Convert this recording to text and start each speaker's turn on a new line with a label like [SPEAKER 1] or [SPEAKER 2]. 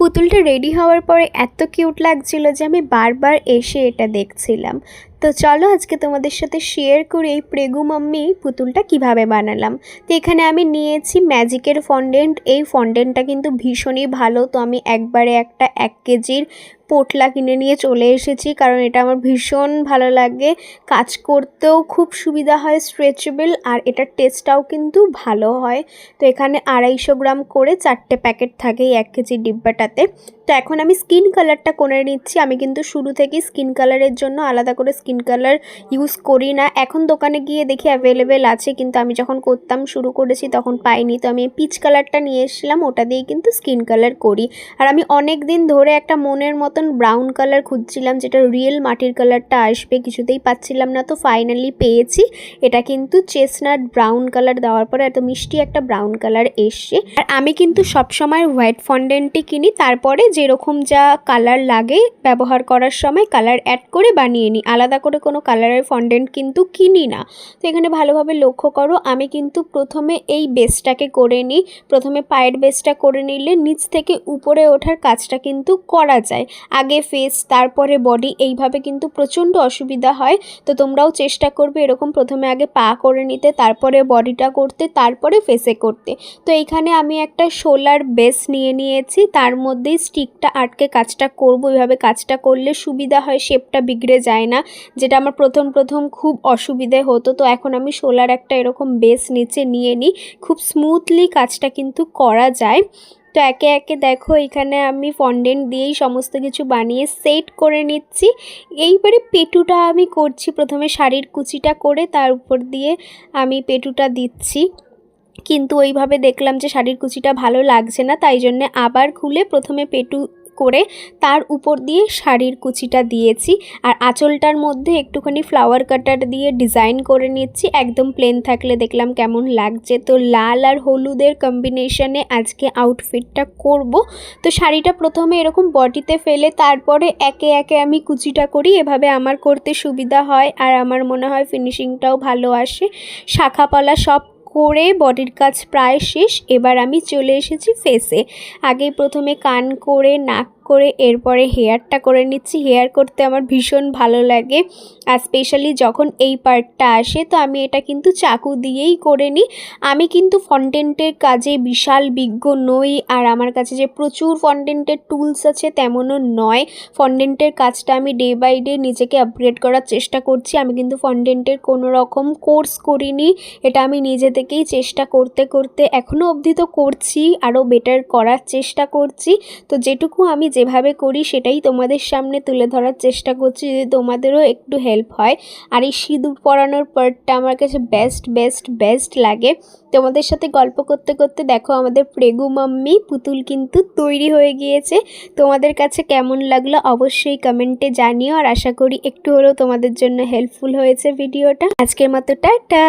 [SPEAKER 1] পুতুলটা রেডি হওয়ার পরে এত কিউট লাগছিল যে আমি বারবার এসে এটা দেখছিলাম। তো চলো আজকে তোমাদের সাথে শেয়ার করি এই প্রেগু মাম্মি পুতুলটা কীভাবে বানালাম। তো এখানে আমি নিয়েছি ম্যাজিকের ফন্ডেন্ট এই ফন্ডেন্টটা কিন্তু ভীষণই ভালো। তো আমি একবারে একটা এক কেজির পোটলা কিনে নিয়ে চলে এসেছি, কারণ এটা আমার ভীষণ ভালো লাগে। কাজ করতেও খুব সুবিধা হয় স্ট্রেচেবল আর এটার টেস্টটাও কিন্তু ভালো হয়। তো এখানে আড়াইশো গ্রাম করে চারটে প্যাকেট থাকে এক কেজি ডিব্বাটাতে। তো এখন আমি স্কিন কালারটা করে নিচ্ছি। আমি কিন্তু শুরু থেকেই স্কিন কালারের জন্য আলাদা করে স্কিন কালার ইউজ করি না। এখন দোকানে গিয়ে দেখি অ্যাভেলেবেল আছে, কিন্তু আমি যখন করতাম, শুরু করেছি তখন পাইনি। তো আমি পিচ কালারটা নিয়ে এসেছিলাম, ওটা দিয়ে কিন্তু স্কিন কালার করি। আর আমি অনেক দিন ধরে একটা মনের মতন ব্রাউন কালার খুঁজছিলাম, যেটা রিয়েল মাটির কালারটা আসবে, কিছুতেই পাচ্ছিলাম না, তো ফাইনালি পেয়েছি। এটা কিন্তু চেসনাট ব্রাউন কালার দেওয়ার পরে এত মিষ্টি একটা ব্রাউন কালার এসছে। আর আমি কিন্তু সবসময় হোয়াইট ফন্ডেন্টই কিনি, তারপরে যেরকম যা কালার লাগে ব্যবহার করার সময় কালার অ্যাড করে বানিয়ে নিই। আলাদা করে কোনো কালারের ফন্ডেন্ট কিন্তু কিনি না। তো এখানে ভালোভাবে লক্ষ্য করো, আমি কিন্তু প্রথমে এই বেসটাকে করে নিই। প্রথমে পায়ের বেসটা করে নিলে নিচ থেকে উপরে ওঠার কাজটা কিন্তু করা যায়। আগে ফেস তারপরে বডি এইভাবে কিন্তু প্রচণ্ড অসুবিধা হয়। তো তোমরাও চেষ্টা করবে এরকম প্রথমে আগে পা করে নিতে, তারপরে বডিটা করতে, তারপরে ফেসে করতে। তো এইখানে আমি একটা সোলার বেস নিয়ে নিয়েছি, তার মধ্যেই স্টিকটা আটকে কাজটা করব। এইভাবে কাজটা করলে সুবিধা হয় শেপটা বিগড়ে যায় না। যেটা আমার প্রথম প্রথম খুব অসুবিধে হতো। তো এখন আমি সোলার একটা এরকম বেস নিচে নিয়ে নিই। খুব স্মুথলি কাজটা কিন্তু করা যায়। তো একে একে দেখো, এখানে আমি ফন্ডেন্ট দিয়েই সমস্ত কিছু বানিয়ে সেট করে নিচ্ছি। এইবারে পেটুটা আমি করছি, প্রথমে শাড়ির কুচিটা করে তার উপর দিয়ে আমি পেটুটা দিচ্ছি। কিন্তু ওইভাবে দেখলাম যে শাড়ির কুচিটা ভালো লাগছে না, তাই জন্যে আবার খুলে প্রথমে পেটু করে তার উপর দিয়ে শাড়ির কুচিটা দিয়েছি। আর আঁচলটার মধ্যে একটুখানি ফ্লাওয়ার কাটার দিয়ে ডিজাইন করে নিচ্ছি। একদম প্লেন থাকলে দেখলাম কেমন লাগছে। তো লাল আর হলুদের কম্বিনেশনে আজকে আউটফিটটা করব। তো শাড়িটা প্রথমে এরকম বডিতে ফেলে তারপরে একে একে আমি কুচিটা করি। এভাবে আমার করতে সুবিধা হয় আর আমার মনে হয় ফিনিশিংটাও ভালো আসে। শাখাপালা সব করে বডির কাজ প্রায় শেষ। এবার আমি চলে এসেছি ফেসে আগে প্রথমে কান করে নাক করে এরপরে হেয়ারটা করে নিচ্ছি। হেয়ার করতে আমার ভীষণ ভালো লাগে আর স্পেশালি যখন এই পার্টটা আসে, তো আমি এটা কিন্তু চাকু দিয়েই করে নিই। আমি কিন্তু ফন্টেন্টের কাজে বিশাল বিজ্ঞ নই আর আমার কাছে যে প্রচুর ফন্টেন্টের টুলস আছে তেমনও নয়। ফন্ডেন্টের কাজটা আমি ডে বাই ডে নিজেকে আপগ্রেড করার চেষ্টা করছি। আমি কিন্তু ফন্ডেন্টের কোনো রকম কোর্স করিনি। এটা আমি নিজে থেকেই চেষ্টা করতে করতে এখনও অবধি তো করছি, আরও বেটার করার চেষ্টা করছি। তো যেটুকু আমি যেভাবে করি সেটাই তোমাদের সামনে তুলে ধরার চেষ্টা করছি। যদি তোমাদেরও একটু হেল্প হয়, আর এই সিঁদুর পরানোর পার্টটা আমার কাছে বেস্ট বেস্ট বেস্ট লাগে। তোমাদের সাথে গল্প করতে করতে দেখো আমাদের প্রেগু মাম্মি পুতুল কিন্তু তৈরি হয়ে গিয়েছে। তোমাদের কাছে কেমন লাগল অবশ্যই কমেন্টে জানিও। আর আশা করি একটু হলেও তোমাদের জন্য হেল্পফুল হয়েছে ভিডিওটা আজকের মতো টাটা!